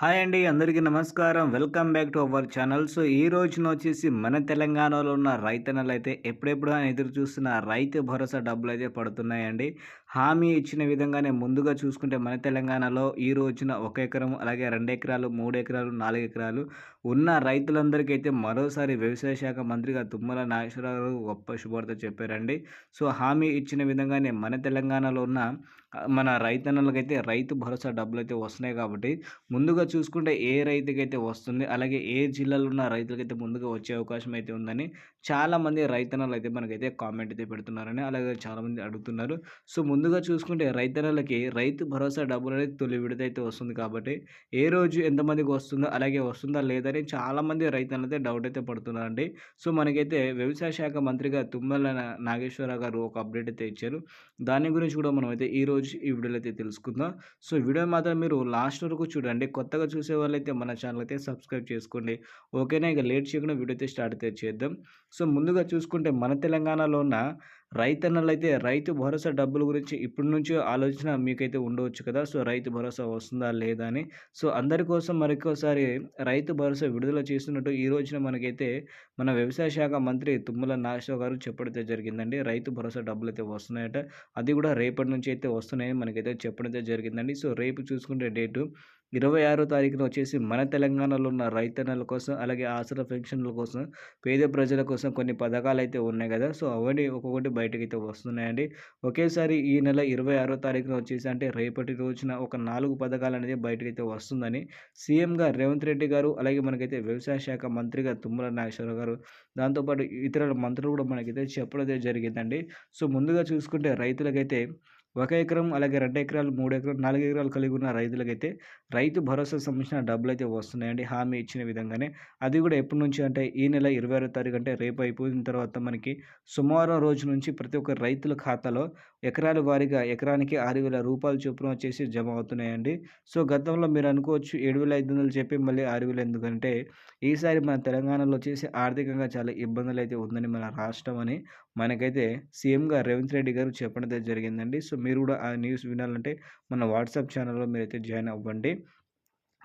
Hi అండి అందరికీ నమస్కారం. Welcome back to our channel. So ఈ రోజున వచ్చేసి మన తెలంగాణలో ఉన్న రైతన్నలు అయితే ఎప్పుడెప్పుడు ఎదురు చూస్తున్న రైతు భరోసా డబ్బులు అయితే పడుతున్నాయండి. హామీ ఇచ్చిన విధంగానే ముందుగా చూసుకుంటే మన తెలంగాణలో ఈ రోజున ఒక ఎకరం అలాగే రెండు ఎకరాలు మూడు ఎకరాలు నాలుగు ఎకరాలు ఉన్న రైతులందరికీ అయితే మరోసారి వ్యవసాయ శాఖ మంత్రిగా తుమ్మల నాగేశ్వరరావు గొప్ప శుభార్త చెప్పారండి. సో హామీ ఇచ్చిన విధంగానే మన తెలంగాణలో ఉన్న మన రైతన్నలకైతే రైతు భరోసా డబ్బులు అయితే వస్తున్నాయి కాబట్టి ముందుగా చూసుకుంటే ఏ రైతుకైతే వస్తుంది అలాగే ఏ జిల్లాలో ఉన్న రైతులకైతే ముందుగా వచ్చే అవకాశం అయితే ఉందని చాలామంది రైతన్నలు అయితే మనకైతే కామెంట్ అయితే పెడుతున్నారని అలాగే చాలామంది అడుగుతున్నారు. సో ముందు ముందుగా చూసుకుంటే రైతన్నలకి రైతు భరోసా డబ్బులు అనేది తొలి విడత వస్తుంది కాబట్టి ఏ రోజు ఎంతమందికి వస్తుందో అలాగే వస్తుందా లేదని చాలామంది రైతన్నలు అయితే డౌట్ అయితే పడుతున్నారండి. సో మనకైతే వ్యవసాయ శాఖ మంత్రిగా తుమ్మల నాగేశ్వరరావు గారు ఒక అప్డేట్ అయితే ఇచ్చారు. దాని గురించి కూడా మనం అయితే ఈ రోజు ఈ వీడియోలో అయితే తెలుసుకుందాం. సో వీడియో మాత్రం మీరు లాస్ట్ వరకు చూడండి. కొత్తగా చూసే వాళ్ళైతే మన ఛానల్ అయితే సబ్స్క్రైబ్ చేసుకోండి. ఓకేనా? ఇక లేట్ చేయకుండా వీడియో అయితే స్టార్ట్ అయితే చేద్దాం. సో ముందుగా చూసుకుంటే మన తెలంగాణలో ఉన్న రైతన్నలైతే రైతు భరోసా డబ్బుల గురించి ఇప్పటి నుంచి ఆలోచన మీకైతే ఉండవచ్చు కదా. సో రైతు భరోసా వస్తుందా లేదా అని. సో అందరి కోసం మరొకసారి రైతు భరోసా విడుదల చేస్తున్నట్టు ఈ రోజున మనకైతే మన వ్యవసాయ శాఖ మంత్రి తుమ్మల నాగేశ్వర గారు చెప్పడం జరిగిందండి. రైతు భరోసా డబ్బులు అయితే వస్తున్నాయట. అది కూడా రేపటి నుంచి అయితే వస్తున్నాయని మనకైతే చెప్పడం జరిగిందండి. సో రేపు చూసుకుంటే డేటు ఇరవై ఆరో తారీఖున వచ్చేసి మన తెలంగాణలో ఉన్న రైతన్నల కోసం అలాగే ఆసరా పెన్షన్ల కోసం పేద ప్రజల కోసం కొన్ని పథకాలు అయితే ఉన్నాయి కదా. సో అవన్నీ ఒక్కొక్కటి బయటకి అయితే వస్తున్నాయండి. ఒకేసారి ఈ నెల ఇరవై ఆరో తారీఖున వచ్చేసి అంటే రేపటి రోజున ఒక నాలుగు పథకాలు అనేది బయటకు అయితే వస్తుందని సీఎంగా రేవంత్ రెడ్డి గారు అలాగే మనకైతే వ్యవసాయ శాఖ మంత్రిగా తుమ్మల నాగేశ్వరరావు గారు దాంతోపాటు ఇతర మంత్రులు కూడా మనకైతే చెప్పడం జరిగిందండి. సో ముందుగా చూసుకుంటే రైతులకైతే ఒక ఎకరం అలాగే రెండు ఎకరాలు మూడు ఎకరాలు నాలుగు ఎకరాలు కలిగి ఉన్న రైతులకైతే రైతు భరోసా సంబంధించిన డబ్బులు అయితే వస్తున్నాయండి. హామీ ఇచ్చిన విధంగానే. అది కూడా ఎప్పటి నుంచి అంటే ఈ నెల ఇరవై ఆరో తారీఖు అంటే రేపు అయిపోయిన తర్వాత మనకి సోమవారం రోజు నుంచి ప్రతి ఒక్క రైతుల ఖాతాలో ఎకరాల వారీగా ఎకరానికి ఆరు వేల రూపాయలు చొప్పున వచ్చేసి జమ అవుతున్నాయండి. సో గతంలో మీరు అనుకోవచ్చు ఏడు వేల ఐదు వందలు చెప్పి మళ్ళీ ఆరు వేలు ఎందుకంటే ఈసారి మన తెలంగాణలో వచ్చేసి ఆర్థికంగా చాలా ఇబ్బందులు అయితే ఉందని మన రాష్ట్రం అని. మనకైతే సీఎంగా రేవంత్ రెడ్డి గారు చెప్పడం జరిగిందండి. సో మీరు కూడా ఆ న్యూస్ వినాలంటే మన వాట్సాప్ ఛానల్లో మీరైతే జాయిన్ అవ్వండి.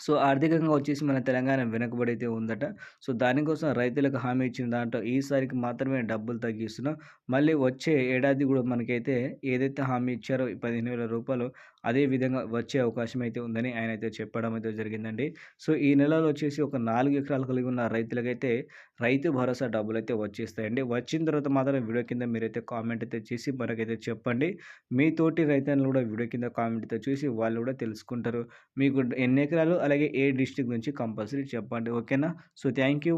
సో ఆర్థికంగా వచ్చేసి మన తెలంగాణ వెనుకబడి అయితే ఉందట. సో దానికోసం రైతులకు హామీ ఇచ్చిన దాంట్లో ఈసారికి మాత్రమే డబ్బులు తగ్గిస్తున్నాం. మళ్ళీ వచ్చే ఏడాది కూడా మనకైతే ఏదైతే హామీ ఇచ్చారో పదిహేను వేల రూపాయలు అదే విధంగా వచ్చే అవకాశం అయితే ఉందని ఆయన అయితే చెప్పడం అయితే జరిగిందండి. సో ఈ నెలలో వచ్చేసి ఒక నాలుగు ఎకరాలు కలిగి ఉన్న రైతులకైతే రైతు భరోసా డబ్బులు అయితే వచ్చేస్తాయండి. వచ్చిన తర్వాత మాత్రం వీడియో కింద మీరైతే కామెంట్ అయితే చేసి మనకైతే చెప్పండి. మీ తోటి రైతులను కూడా వీడియో కింద కామెంట్ అయితే చూసి వాళ్ళు కూడా తెలుసుకుంటారు. మీకు ఎన్ని ఎకరాలు అలాగే ఏ డిస్టిక్ నుంచి కంపల్సరీ చెప్పండి ఓకేనా? So thank you.